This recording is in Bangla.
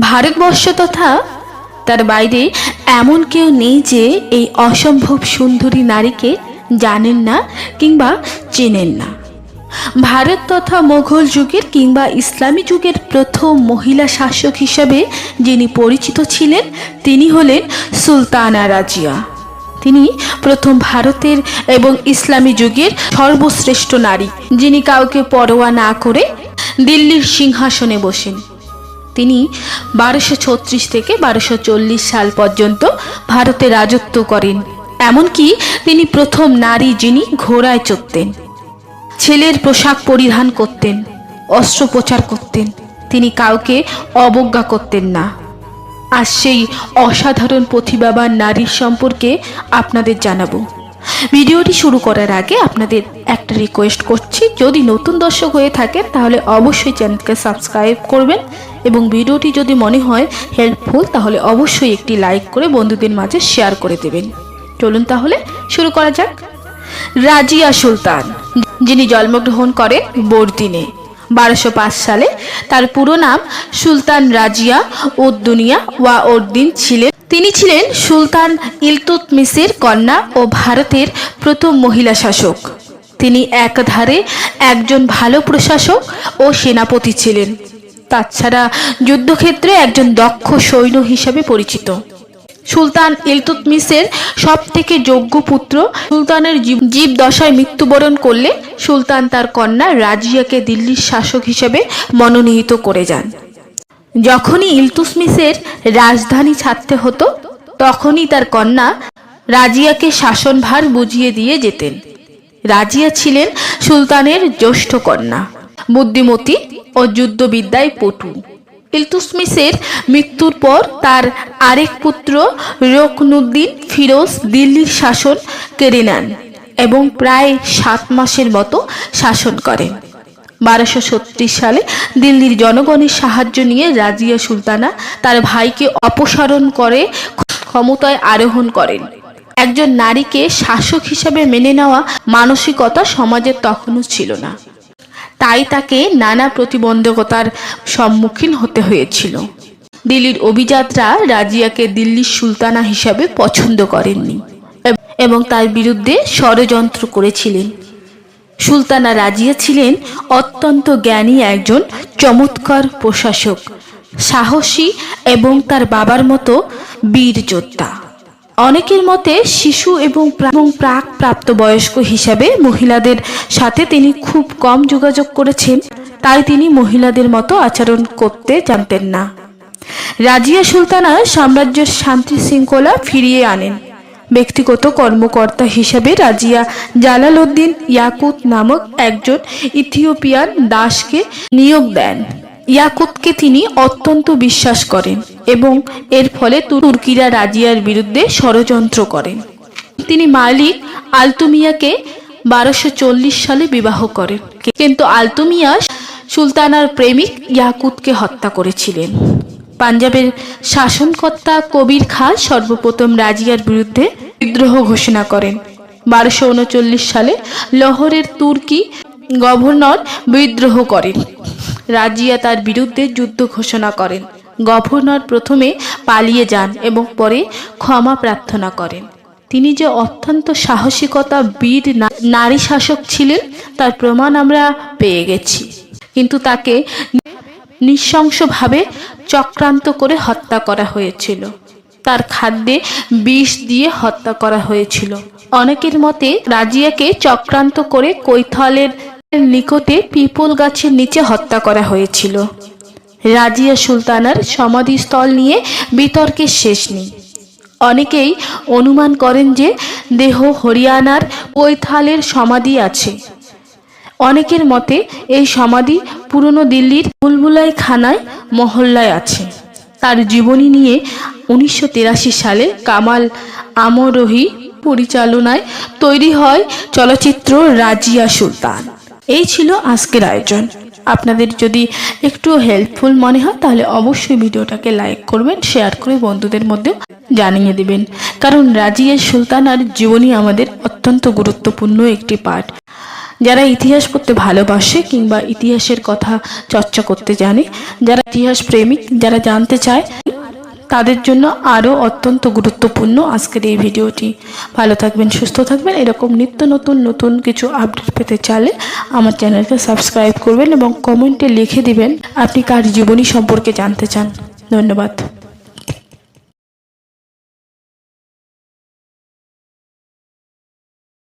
ভারতবর্ষ তথা তার বাইরে এমন কেউ নেই যে এই অসম্ভব সুন্দরী নারীকে জানেন না কিংবা চেনেন না। ভারত তথা মোঘল যুগের কিংবা ইসলামী যুগের প্রথম মহিলা শাসক হিসাবে যিনি পরিচিত ছিলেন, তিনি হলেন সুলতানা রাজিয়া। তিনি প্রথম ভারতের এবং ইসলামী যুগের সর্বশ্রেষ্ঠ নারী, যিনি কাউকে পরোয়া না করে দিল্লির সিংহাসনে বসেন। তিনি বারোশো ছত্রিশ থেকে বারোশো চল্লিশ সাল পর্যন্ত ভারতে রাজত্ব করেন। এমনকি তিনি প্রথম নারী যিনি ঘোড়ায় চড়তেন। ছেলের পোশাক পরিধান করতেন অস্ত্রোপচার করতেন, তিনি কাউকে অবজ্ঞা করতেন না। আর সেই অসাধারণ প্রতিভাবান নারীর সম্পর্কে আপনাদের জানাব। ভিডিওটি শুরু করার আগে আপনাদের একটা রিকোয়েস্ট করছি, যদি নতুন দর্শক হয়ে থাকেন, তাহলে অবশ্যই চ্যানেলকে সাবস্ক্রাইব করবেন এবং ভিডিওটি যদি মনে হয় হেল্পফুল তাহলে অবশ্যই একটি লাইক করে বন্ধুদের মাঝে শেয়ার করে দেবেন। চলুন তাহলে শুরু করা যাক। রাজিয়া সুলতান, যিনি জন্মগ্রহণ করেন বরদিনে, বারোশো সালে। তার পুরো নাম সুলতান রাজিয়া উদ্দুনিয়া ওয়া উদ্দিন ছিলেন। তিনি ছিলেন সুলতান ইলতুতমিসের কন্যা ও ভারতের প্রথম মহিলা শাসক। তিনি একধারে একজন ভালো প্রশাসক ও সেনাপতি ছিলেন। তাছাড়া যুদ্ধক্ষেত্রে একজন দক্ষ সৈন্য হিসাবে পরিচিত। সুলতান ইলতুতমিসের সব থেকে যোগ্য পুত্র সুলতানের জীব- জীবদশায় মৃত্যুবরণ করলে সুলতান তার কন্যা রাজিয়াকে দিল্লির শাসক হিসেবে মনোনীত করে যান। যখনই ইলতুসমিসের রাজধানী ছাড়তে হতো, তখনই তার কন্যা রাজিয়াকে শাসনভার বুঝিয়ে দিয়ে যেতেন। রাজিয়া ছিলেন সুলতানের জ্যেষ্ঠ কন্যা, বুদ্ধিমতী ও যুদ্ধবিদ্যায় পটু। ইলতুসমিসের মৃত্যুর পর তার আরেক পুত্র রকনুদ্দিন ফিরোজ দিল্লির শাসন কেড়ে নেন এবং প্রায় সাত মাসের মতো শাসন করেন। বারোশো সালে দিল্লির জনগণের সাহায্য নিয়ে রাজিয়া সুলতানা তার ভাইকে অপসারণ করে ক্ষমতায় আরোহণ করেন। একজন নারীকে শাসক হিসাবে মেনে নেওয়া মানসিকতা সমাজের তখনও ছিল না। তাই তাকে নানা প্রতিবন্ধকতার সম্মুখীন হতে হয়েছিল। দিল্লির অভিজাতরা রাজিয়াকে দিল্লির সুলতানা হিসাবে পছন্দ করেননি এবং তার বিরুদ্ধে ষড়যন্ত্র করেছিলেন। সুলতানা রাজিয়া ছিলেন অত্যন্ত জ্ঞানী একজন চমৎকার প্রশাসক, সাহসী এবং তার বাবার মতো বীর যোদ্ধা। অনেকের মতে শিশু এবং প্রা- এবং প্রাক প্রাপ্তবয়স্ক হিসাবে মহিলাদের সাথে তিনি খুব কম যোগাযোগ করেছেন, তাই তিনি মহিলাদের মতো আচরণ করতে জানতেন না। রাজিয়া সুলতানা সাম্রাজ্যের শান্তি শৃঙ্খলা ফিরিয়ে আনেন। ব্যক্তিগত কর্মকর্তা হিসাবে রাজিয়া জালালউদ্দিন ইয়াকুত নামক একজন ইথিওপিয়ান দাসকে নিয়োগ দেন। ইয়াকুতকে তিনি অত্যন্ত বিশ্বাস করেন এবং এর ফলে তুর্কিরা রাজিয়ার বিরুদ্ধে ষড়যন্ত্র করেন। তিনি মালিক আলতুমিয়াকে বারোশো সালে বিবাহ করেন। কিন্তু আলতুমিয়া সুলতানার প্রেমিক ইয়াকুতকে হত্যা করেছিলেন। পাঞ্জাবের শাসনকর্তা কবির খাঁ সর্বপ্রথম রাজিয়ার বিরুদ্ধে বিদ্রোহ ঘোষণা করেন। বারোশো উনচল্লিশ সালে লাহোরের তুর্কি গভর্নর বিদ্রোহ করেন। রাজিয়া তার বিরুদ্ধে যুদ্ধ ঘোষণা করেন। গভর্নর প্রথমে পালিয়ে যান এবং পরে ক্ষমা প্রার্থনা করেন। তিনি যে অত্যন্ত সাহসিকতা, বীর নারী শাসক ছিলেন, তার প্রমাণ আমরা পেয়ে গেছি। কিন্তু তাকে নৃশংসভাবে চক্রান্ত করে হত্যা করা হয়েছিল। তার খাদ্যে বিষ দিয়ে হত্যা করা হয়েছিল। অনেকের মতে রাজিয়াকে চক্রান্ত করে কৈথলের নিকটে পিপল গাছের নিচে হত্যা করা হয়েছিল। রাজিয়া সুলতানার সমাধিস্থল নিয়ে বিতর্কের শেষ নেই। অনেকেই অনুমান করেন যে দেহ হরিয়ানার কৈথালের সমাধি আছে। অনেকের মতে এই সমাধি পুরনো দিল্লির বুলবুলাই খানায় মহল্লায় আছে। তার জীবনী নিয়ে উনিশশো তিরাশি সালে কামাল আমরোহি পরিচালনায় তৈরি হয় চলচ্চিত্র রাজিয়া সুলতান। এই ছিল আজকের আয়োজন। আপনাদের যদি একটু হেল্পফুল মনে হয়, তাহলে অবশ্যই ভিডিওটাকে লাইক করবেন শেয়ার করে বন্ধুদের মধ্যেও জানিয়ে দেবেন। কারণ রাজিয়া সুলতান আর জীবনী আমাদের অত্যন্ত গুরুত্বপূর্ণ একটি পাঠ যারা ইতিহাস পড়তে ভালোবাসে কিংবা ইতিহাসের কথা চর্চা করতে জানে, যারা ইতিহাস প্রেমিক, যারা জানতে চায়, তাদের জন্য আরও অত্যন্ত গুরুত্বপূর্ণ আজকের এই ভিডিওটি। ভালো থাকবেন, সুস্থ থাকবেন, এরকম নিত্য নতুন নতুন কিছু আপডেট পেতে চাইলে আমার চ্যানেলকে সাবস্ক্রাইব করবেন এবং কমেন্টে লিখে দিবেন আপনি কার জীবনী সম্পর্কে জানতে চান। ধন্যবাদ।